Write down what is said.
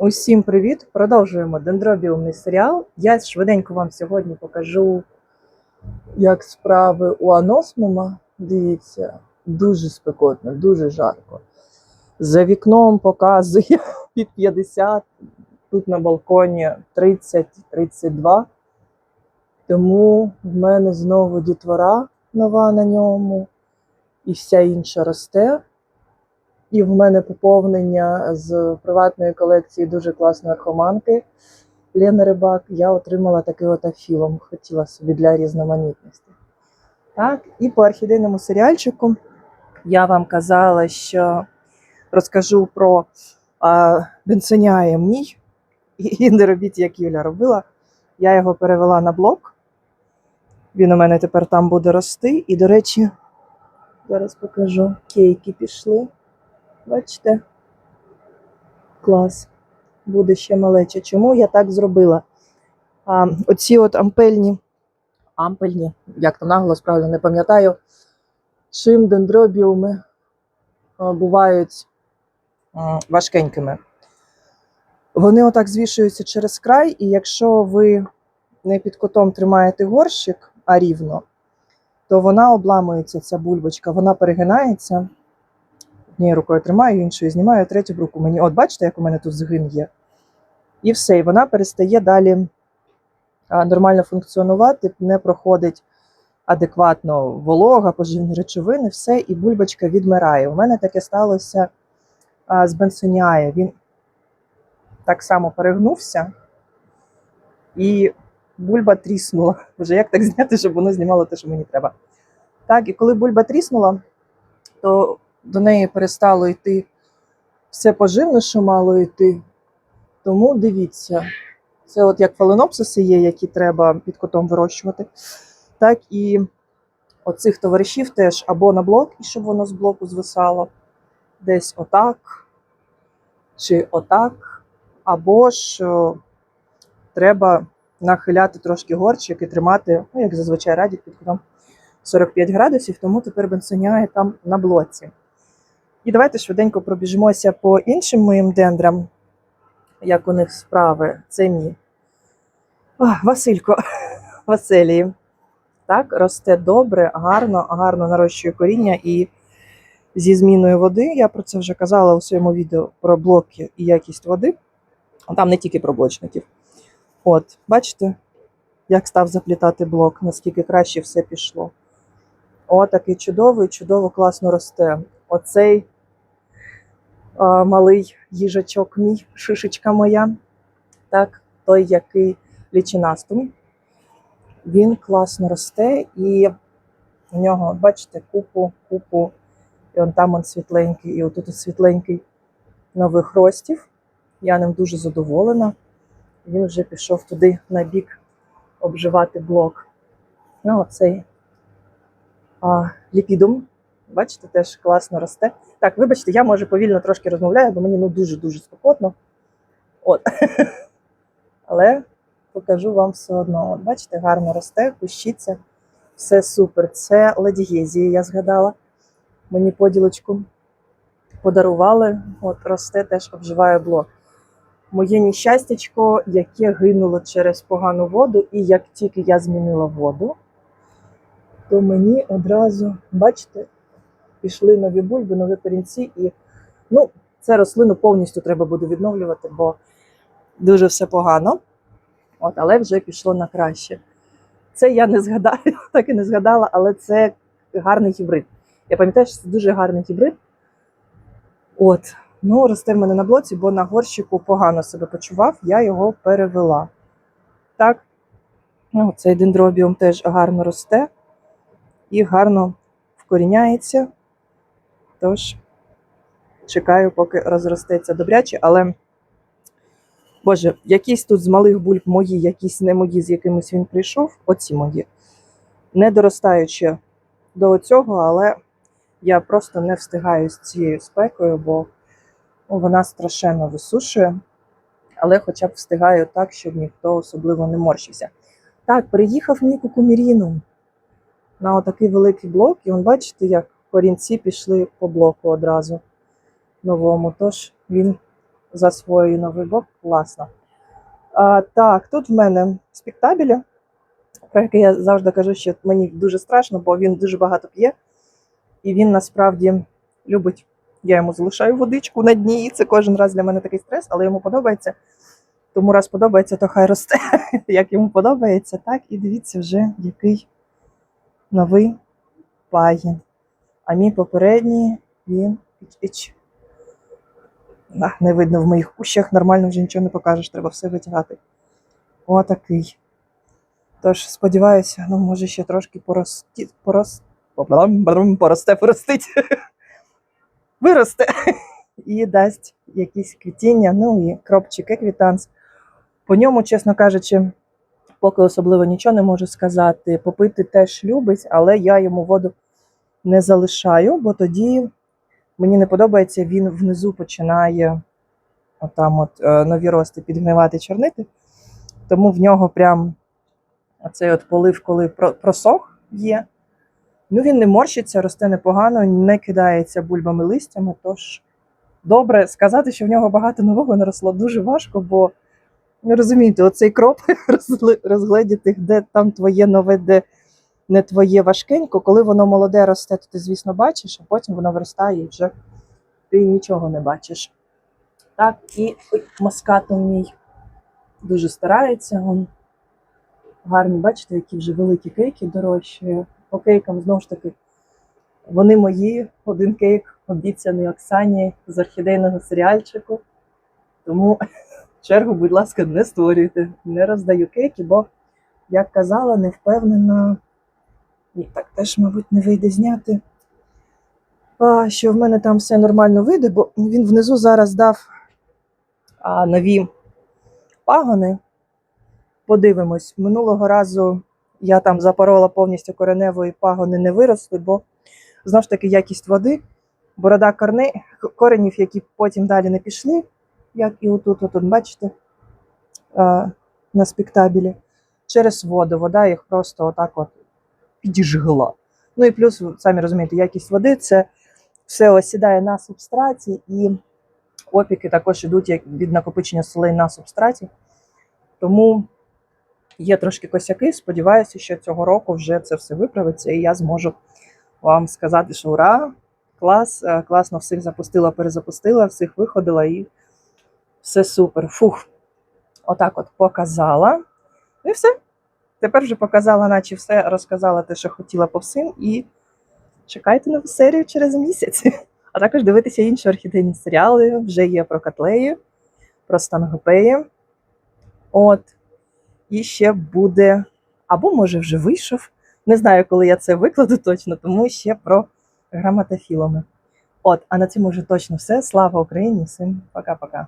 Усім привіт! Продовжуємо дендробіумний серіал. Я швиденько вам сьогодні покажу, як справи у аносмума. Дивіться, дуже спекотно, дуже жарко. За вікном показує під 50, тут на балконі 30-32. Тому в мене знову дітвора нова на ньому, і вся інша росте. І в мене поповнення з приватної колекції дуже класної архоманки Лени Рибак. Я отримала такий от афілом, хотіла собі для різноманітності. Так, і по орхідейному серіальчику я вам казала, що розкажу про бенсоняє мій, і не робіть, як Юля робила. Я його перевела на блок. Він у мене тепер там буде рости. І, до речі, зараз покажу. Кейки пішли. Бачите? Клас. Буде ще малеча. Чому я так зробила? А, оці от ампельні, ампельні, як там наголос правильно не пам'ятаю, чим дендробіуми бувають важкенькими. Вони отак звішуються через край, і якщо ви не під кутом тримаєте горщик, а рівно, то вона обламується, ця бульбочка, вона перегинається. Однією рукою тримаю, іншою знімаю, третю руку мені. От бачите, як у мене тут згин є. І все, і вона перестає далі нормально функціонувати, не проходить адекватно волога, поживні речовини, все, і бульбочка відмирає. У мене таке сталося з бенсоніає. Він так само перегнувся, і бульба тріснула. Боже, як так зняти, щоб воно знімало те, що мені треба. Так, і коли бульба тріснула, то до неї перестало йти все поживне, що мало йти. Тому дивіться, це от як фаленопсиси є, які треба під котом вирощувати, так і оцих товаришів теж або на блок, і щоб воно з блоку звисало, десь отак, чи отак, або ж треба нахиляти трошки горчик і тримати, ну, як зазвичай радять, під котом 45 градусів, тому тепер бенсоняє там на блоці. І давайте швиденько пробіжимося по іншим моїм дендрам, як у них справи. Це мій Василько Василії. Так, росте добре, гарно, гарно нарощує коріння і зі зміною води. Я про це вже казала у своєму відео про блоки і якість води. Там не тільки про блочників. От, бачите, як став заплітати блок, наскільки краще все пішло. О, такий чудовий, чудово, класно росте. Оцей а, малий їжачок мій, шишечка моя, так, той, який лічинастум. Він класно росте, і у нього, бачите, купу, купу, і он там он світленький, і отут світленький нових ростів. Я ним дуже задоволена. Він вже пішов туди на бік обживати блок. Ну, оцей а, ліпідум. Бачите, теж класно росте. Так, вибачте, я може повільно трошки розмовляю, бо мені ну дуже-дуже спекотно. От. Але покажу вам все одно. От, бачите, гарно росте, кущиться. Все супер. Це ладігезія, я згадала. Мені поділочку подарували. От росте, теж обживає блок. Моє нещастячко, яке гинуло через погану воду, і як тільки я змінила воду, то мені одразу, бачите, пішли нові бульби, нові корінці, і ну, це рослину повністю треба буде відновлювати, бо дуже все погано. От, але вже пішло на краще. Це я не згадаю, так і не згадала, але це гарний гібрид. Я пам'ятаю, що це дуже гарний гібрид. От, ну, росте в мене на блоці, бо на горщику погано себе почував, я його перевела. Так, ну, цей дендробіум теж гарно росте і гарно вкоріняється. Тож, чекаю, поки розростеться добряче, але, Боже, якісь тут з малих бульб мої, якісь не мої, з якимись він прийшов, оці мої. Не доростаючи до цього, але я просто не встигаю з цією спекою, бо ну, вона страшенно висушує. Але хоча б встигаю так, щоб ніхто особливо не морщився. Так, приїхав мій кукуміріну на отакий великий блок, і он, бачите, як корінці пішли по блоку одразу новому. Тож він засвоюю новий бок. Класно. А, так, тут в мене спектабелі, про який я завжди кажу, що мені дуже страшно, бо він дуже багато п'є. І він насправді любить. Я йому залишаю водичку на дні, і це кожен раз для мене такий стрес, але йому подобається. Тому раз подобається, то хай росте, як йому подобається. Так, і дивіться вже, який новий пагін. А мій попередній він іч-іч. Не видно в моїх кущах, нормально вже нічого не покажеш, треба все витягати. Отакий. Тож, сподіваюся, ну, може ще трошки порості, порос, поросте, поростить. Виросте і дасть якісь квітіння, ну і кропчик еквітанс. По ньому, чесно кажучи, поки особливо нічого не можу сказати. Попити теж любить, але я йому воду не залишаю, бо тоді мені не подобається, він внизу починає отам от е, нові рости підгнивати чорнити. Тому в нього прям оцей от полив, коли просох є. Ну, він не морщиться, росте непогано, не кидається бульбами листями. Тож добре сказати, що в нього багато нового наросло дуже важко, бо ви розумієте, оцей кроп розгледіти, де там твоє нове, де не твоє важкенько. Коли воно молоде росте, то ти, звісно, бачиш, а потім воно виростає і вже ти нічого не бачиш. Так, і ой, маскатом мій дуже старається. Он гарні, бачите, які вже великі кейки дорожчі. По кейкам знову ж таки, вони мої. Один кейк обіцяний Оксані з орхідейного серіальчику. Тому чергу, будь ласка, не створюйте, не роздаю кейки, бо, як казала, не впевнена. Ні, так теж, мабуть, не вийде зняти. А, що в мене там все нормально вийде, бо він внизу зараз дав а, нові пагони. Подивимось. Минулого разу я там запорола повністю коренево і пагони не виросли, бо знову ж таки якість води, борода корне, коренів, які потім далі не пішли, як і отут, отут, бачите, на спектабілі, через воду. Вода їх просто отак от підіжгла. Ну і плюс, самі розумієте, якість води це все осідає на субстраті, і опіки також йдуть від накопичення солей на субстраті. Тому є трошки косяки. Сподіваюся, що цього року вже це все виправиться, і я зможу вам сказати, що ура! Клас, е, класно всіх запустила, перезапустила, всіх виходила і все супер. Фух. Отак от показала. І все. Тепер вже показала, наче все, розказала те, що хотіла по всім, і чекайте нову серію через місяць. А також дивитися інші орхідейні серіали. Вже є про котлеї, про стангопеї. От. І ще буде, або може вже вийшов. Не знаю, коли я це викладу точно, тому ще про граматофілами. От, а на цьому вже точно все. Слава Україні! Всім пока-пока.